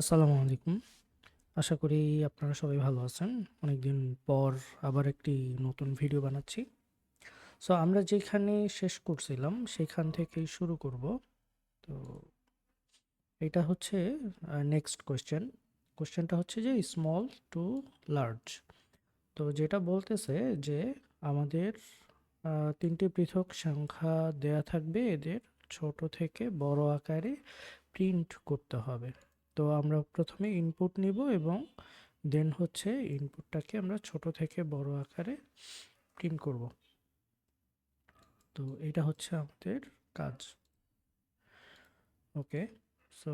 আসসালামু আলাইকুম। আশা করি আপনারা সবাই ভালো আছেন। অনেকদিন পর আবার একটি নতুন ভিডিও বানাচ্ছি। সো আমরা যেখানে শেষ করছিলাম, সেখান থেকেই শুরু করব। তো, এটা হচ্ছে নেক্সট কোয়েশ্চেন কোয়েশ্চেনটা হচ্ছে যে স্মল টু লার্জ তো, যেটা বলতেছে যে, আমাদের তিনটি পৃথক সংখ্যা দেয়া থাকবে। এদের ছোট থেকে বড় আকারে প্রিন্ট করতে হবে। তো আমরা প্রথমে ইনপুট নিব এবং দেন হচ্ছে ইনপুটটাকে আমরা ছোট থেকে বড় আকারে প্রিন্ট করব। তো এটা হচ্ছে আমাদের কাজ। ওকে সো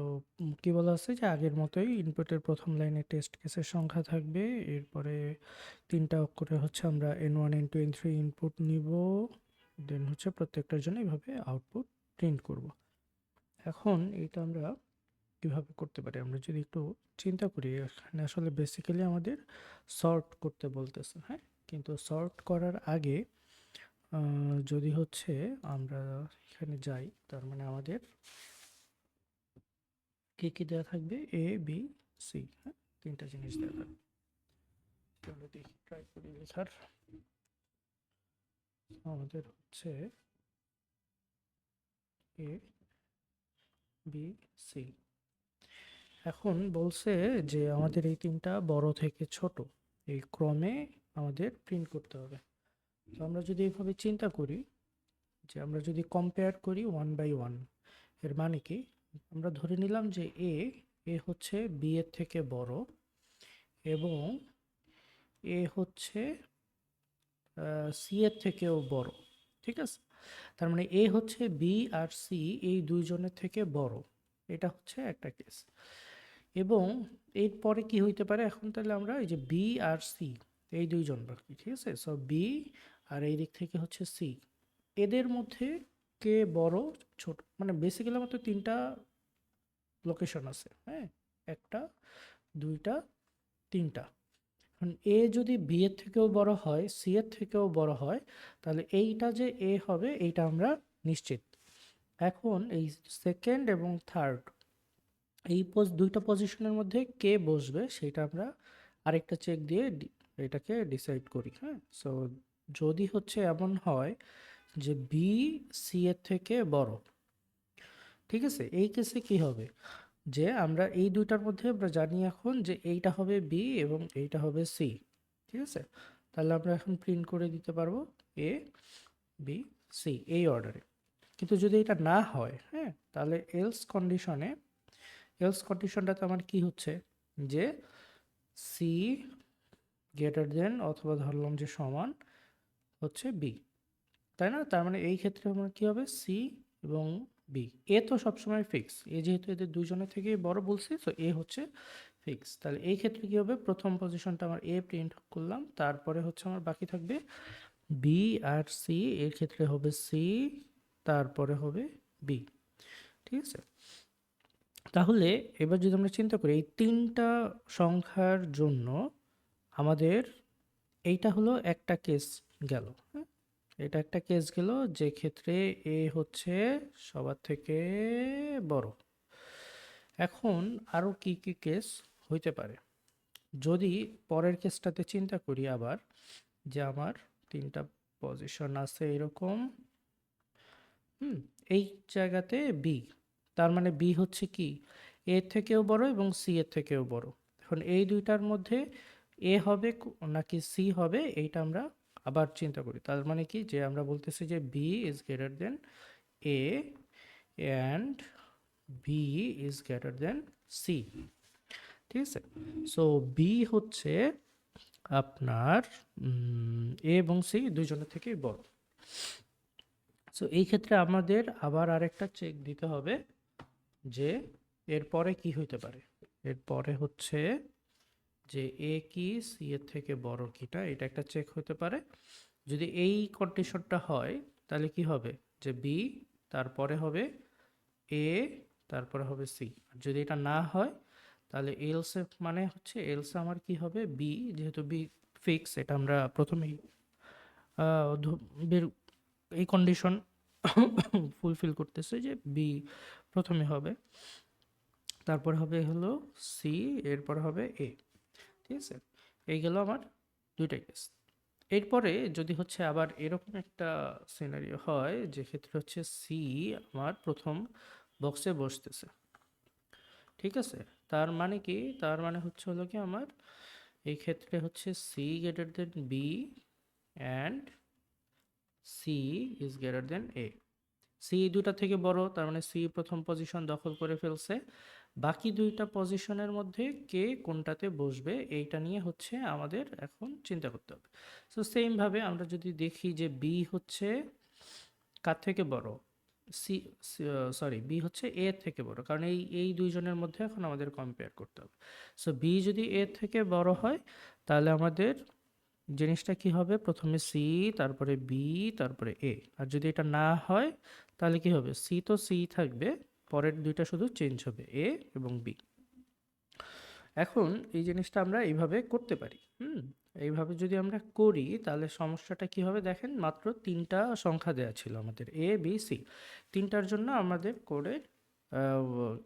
কি বলা আছে যে আগের মতোই ইনপুটের প্রথম লাইনে টেস্ট কেসের সংখ্যা থাকবে, এরপরে তিনটা অক্ষরে হচ্ছে আমরা N one N two N three input নিব দেন হচ্ছে প্রত্যেকটার জন্য এইভাবে আউটপুট প্রিন্ট করব। এখন এটা আমরা কীভাবে করতে পারি? আমরা যদি একটু চিন্তা করি, এখানে আসলে বেসিক্যালি আমাদের সর্ট করতে বলতেছে হ্যাঁ? কিন্তু সর্ট করার আগে যদি হচ্ছে আমরা এখানে যাই, তার মানে আমাদের কি কি দেওয়া থাকবে? এ বি সি হ্যাঁ? তিনটা জিনিস দেওয়া থাকবে। ট্রাই করি লেখার। আমাদের হচ্ছে এ বি সি এখন বলছে যে আমাদের এই তিনটা বড় থেকে ছোট, এই ক্রমে আমাদের প্রিন্ট করতে হবে। তো আমরা যদি এইভাবে চিন্তা করি, যে আমরা যদি কম্পেয়ার করি ওয়ান বাই ওয়ানের মানে কি? আমরা ধরে নিলাম যে এ এ হচ্ছে বি এর থেকে বড় এবং এ হচ্ছে সি এর থেকেও বড়, ঠিক আছে? তার মানে এ হচ্ছে বি আর সি এই দুইজনের থেকে বড়, এটা হচ্ছে একটা কেস এবং এরপরে কি হইতে পারে? এখন তাহলে আমরা এই যে বি আর সি এই দুইজন বাকি, ঠিক আছে? সো বি আর এই দিক থেকে হচ্ছে সি এদের মধ্যে কে বড়, ছোট মানে বেসিক্যালি আমাদের তিনটা লোকেশন আছে হ্যাঁ? একটা, দুইটা, তিনটা। এ যদি বি এর থেকেও বড় হয় সি এর থেকেও বড় হয়, তাহলে এইটা যে এ হবে, এইটা আমরা নিশ্চিত। এখন এই সেকেন্ড এবং থার্ড এই পোজ দুইটা পজিশনের মধ্যে কে বসবে সেটা আমরা আরেকটা চেক দিয়ে এটাকে ডিসাইড করি হ্যাঁ? সো যদি হচ্ছে এমন হয় যে বি সি এর থেকে বড়, ঠিক আছে? এই কেসে কি হবে? যে আমরা এই দুইটার মধ্যে আমরা জানি এখন যে এইটা হবে বি এবং এইটা হবে সি ঠিক আছে? তাহলে আমরা এখন প্রিন্ট করে দিতে পারব এ বি সি এই অর্ডারে কিন্তু যদি এটা না হয় হ্যাঁ? তাহলে এলস কন্ডিশনে এলস কন্ডিশনটাতে আমার কি হচ্ছে? যে সি গ্রেটার দেন অথবা ধরলাম যে সমান হচ্ছে বি তাই না? তার মানে এই ক্ষেত্রে আমার কি হবে? সি এবং বি এ তো সবসময় ফিক্স এ যেহেতু এদের দুজনের থেকে বড় বলছি, তো এ হচ্ছে ফিক্স তাহলে এই ক্ষেত্রে কি হবে? প্রথম পজিশনটা আমার এ প্রিন্ট করলাম, তারপরে হচ্ছে আমার বাকি থাকবে বি আর সি এর ক্ষেত্রে হবে সি তারপরে হবে বি ঠিক আছে? তাহলে এবার যদি আমরা চিন্তা করি, এই তিনটা সংখ্যার জন্য আমাদের এইটা হলো একটা কেস গেল হ্যাঁ? এটা একটা কেস গেল, যে ক্ষেত্রে এ হচ্ছে সবার থেকে বড়। এখন আরও কি কি কেস হইতে পারে? যদি পরের কেসটাতে চিন্তা করি আবার, যে আমার তিনটা পজিশন আছে এরকম, হুম, এই জায়গাতে বি তার মানে বি হচ্ছে কি? এ থেকেও বড় এবং সি এর থেকেও বড়। এখন এই দুইটার মধ্যে এ হবে নাকি সি হবে, এইটা আমরা আবার চিন্তা করি। তার মানে কি? যে আমরা বলতেছি যে B is greater than A and B is greater than C ঠিক আছে? সো বি হচ্ছে আপনার এ এবং সি দুইজনের থেকেই বড়। সো এই ক্ষেত্রে আমাদের আবার আরেকটা চেক দিতে হবে। যে এরপরে কি হইতে পারে? এরপরে হচ্ছে যে এ কি, সি এর থেকে বড় কিটা, এটা একটা চেক হতে পারে। যদি এই কন্ডিশনটা হয়, তাহলে কি হবে? যে বি তারপরে হবে এ তারপরে হবে সি আর যদি এটা না হয়, তাহলে এলস মানে হচ্ছে এলস আমার কি হবে? বি যেহেতু বি ফিক্স এটা আমরা প্রথমেই এই কন্ডিশন ফুলফিল করতেছে যে বি প্রথমে হবে। তারপর হবে হলো সি, এরপর হবে এ। ঠিক আছে? এই গেল আমার দুইটা কেস এরপরে যদি হচ্ছে আবার এরকম একটা সিনারিও হয় যে ক্ষেত্রে হচ্ছে সি আমার প্রথম বক্সে বসতেছে। ঠিক আছে? তার মানে কি? তার মানে হচ্ছে হলো কি আমার? এই ক্ষেত্রে হচ্ছে C greater than B and C is greater than A C দুটা থেকে বড়, তার মানে সি প্রথম পজিশন দখল করে ফেলছে। বাকি দুইটা পজিশনের মধ্যে কে কোনটাতে বসবে, এইটা নিয়ে হচ্ছে আমাদের এখন চিন্তা করতে হবে। সো সেমভাবে আমরা যদি দেখি যে বি হচ্ছে কার থেকে বড়? সি সরি বি হচ্ছে এ থেকে বড়, কারণ এই এই দুইজনের মধ্যে এখন আমাদের কম্পেয়ার করতে হবে। সো বি যদি এ থেকে বড় হয়, তাহলে আমাদের জিনিসটা কি হবে? প্রথমে সি তারপরে বি তারপরে এ আর যদি এটা না হয়, তাহলে কি হবে? সি তো সি থাকবে, পরের দুইটা শুধু চেঞ্জ হবে এ এবং বি এখন এই জিনিসটা আমরা এইভাবে করতে পারি, হুম? এইভাবে যদি আমরা করি, তাহলে সমস্যাটা কি হবে দেখেন? মাত্র তিনটা সংখ্যা দেওয়া ছিল আমাদের এ বি সি তিনটার জন্য আমাদের কোডের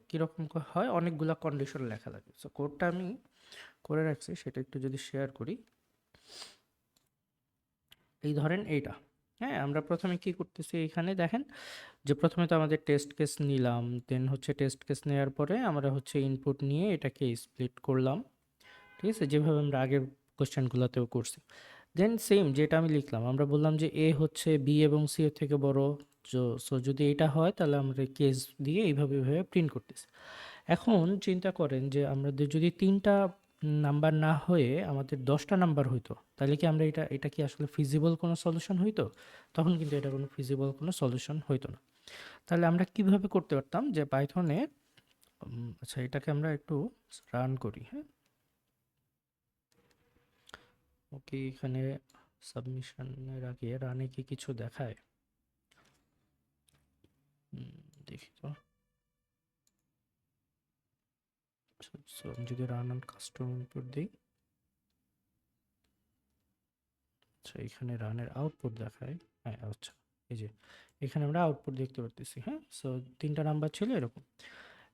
কীরকম হয়? অনেকগুলা কন্ডিশন লেখা লাগে সো কোডটা আমি করে রাখছি, সেটা একটু যদি শেয়ার করি। এই ধরেন এইটা। হ্যাঁ আমরা প্রথমে কি করতেছি এখানে দেখেন, যে প্রথমে তো আমাদের টেস্ট কেস নিলাম দেন হচ্ছে টেস্ট কেস নেওয়ার পরে আমরা হচ্ছে ইনপুট নিয়ে এটাকে স্প্লিট করলাম। ঠিক আছে? যেভাবে আমরা আগের কোশ্চেনগুলোতেও করছি। দেন সেম যেটা আমি লিখলাম, আমরা বললাম যে এ হচ্ছে বি এবং সি এর থেকে বড়। সো যদি এটা হয় তাহলে আমরা কেস দিয়ে এইভাবে এইভাবে প্রিন্ট করতেছি। এখন চিন্তা করেন যে আমাদের যদি তিনটা নাম্বার না হয়ে আমাদের দশটা নাম্বার হইতো, তাহলে কি আমরা এটা এটা কি আসলে ফিজিবল কোনো সলিউশন হইতো? তখন কিন্তু এটা কোনো ফিজিবল কোনো সলিউশন হইতো না। তাহলে আমরা কীভাবে করতে পারতাম যে পাইথনে আচ্ছা এটাকে আমরা একটু রান করি হ্যাঁ? ওকে, এখানে সাবমিশনের আগে রানে কি কিছু দেখায়? দেখি তো। সো আমি যদি রান অন কাস্টম ইনপুট দিই আচ্ছা এখানে রানের আউটপুট দেখায় হ্যাঁ আচ্ছা এই যে এখানে আমরা আউটপুট দেখতে পারতেছি হ্যাঁ সো তিনটা নাম্বার ছিল এরকম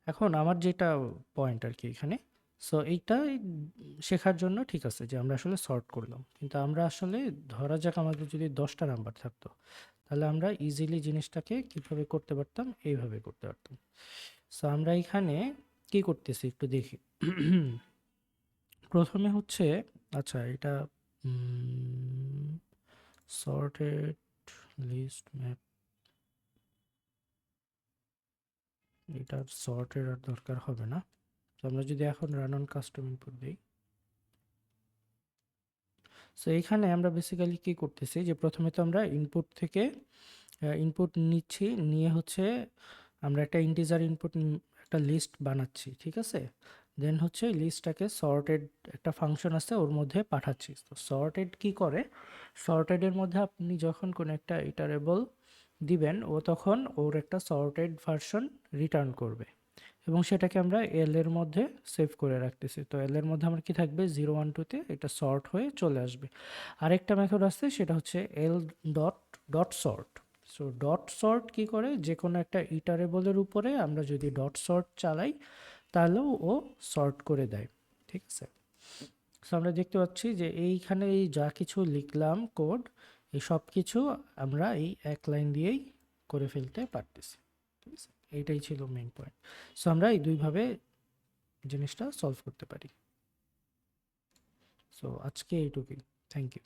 এখন আমার যেটা পয়েন্ট আর কি এখানে সো এইটা শেখার জন্য ঠিক আছে যে আমরা আসলে সর্ট করলাম। কিন্তু আমরা আসলে ধরা যাক আমাদের যদি দশটা নাম্বার থাকতো, তাহলে আমরা ইজিলি জিনিসটাকে কীভাবে করতে পারতাম, এইভাবে করতে পারতাম। সো আমরা এখানে কি করতেছি একটু দেখি। প্রথমে হচ্ছে আচ্ছা এটা সর্টেড লিস্ট ম্যাপ এটার সর্টের আর দরকার হবে না। তো আমরা যদি এখন রান অন কাস্টম ইনপুট দিই। সো এখানে আমরা বেসিক্যালি কি করতেছি যে প্রথমে তো আমরা ইনপুট থেকে ইনপুট নিচ্ছি, নিয়ে হচ্ছে আমরা একটা ইন্টিজার ইনপুট একটা লিস্ট বানাচ্ছি, ঠিক আছে? দেন হচ্ছে লিস্টটাকে সর্টেড একটা ফাংশন আছে, ওর মধ্যে পাঠাচ্ছি। তো সর্টেড কি করে? সর্টেডের মধ্যে আপনি যখন কোনো একটা ইটারেবল দিবেন, ও তখন ওর একটা সর্টেড ভার্সন রিটার্ন করবে। এবং সেটাকে আমরা এল এর মধ্যে সেভ করে রাখতেছি। তো এল এর মধ্যে আমার কি থাকবে? জিরো ওয়ান টুতে এটা সর্ট হয়ে চলে আসবে। আরেকটা মেথড আছে, সেটা হচ্ছে L dot dot sort so dot sort কি করে? যে কোনো একটা ইটারেবলের উপরে আমরা যদি ডট সর্ট চালাই, তাহলেও ও সর্ট করে দেয়। ঠিক আছে? সো আমরা দেখতে পাচ্ছি যে এইখানে এই যা কিছু লিখলাম কোড এই সব কিছু আমরা এই এক লাইন দিয়েই করে ফেলতে পারতেছি। ঠিক আছে? এইটাই ছিল মেইন পয়েন্ট সো আমরা এই দুইভাবে জিনিসটা সলভ করতে পারি। সো আজকে এইটুকুই। Thank you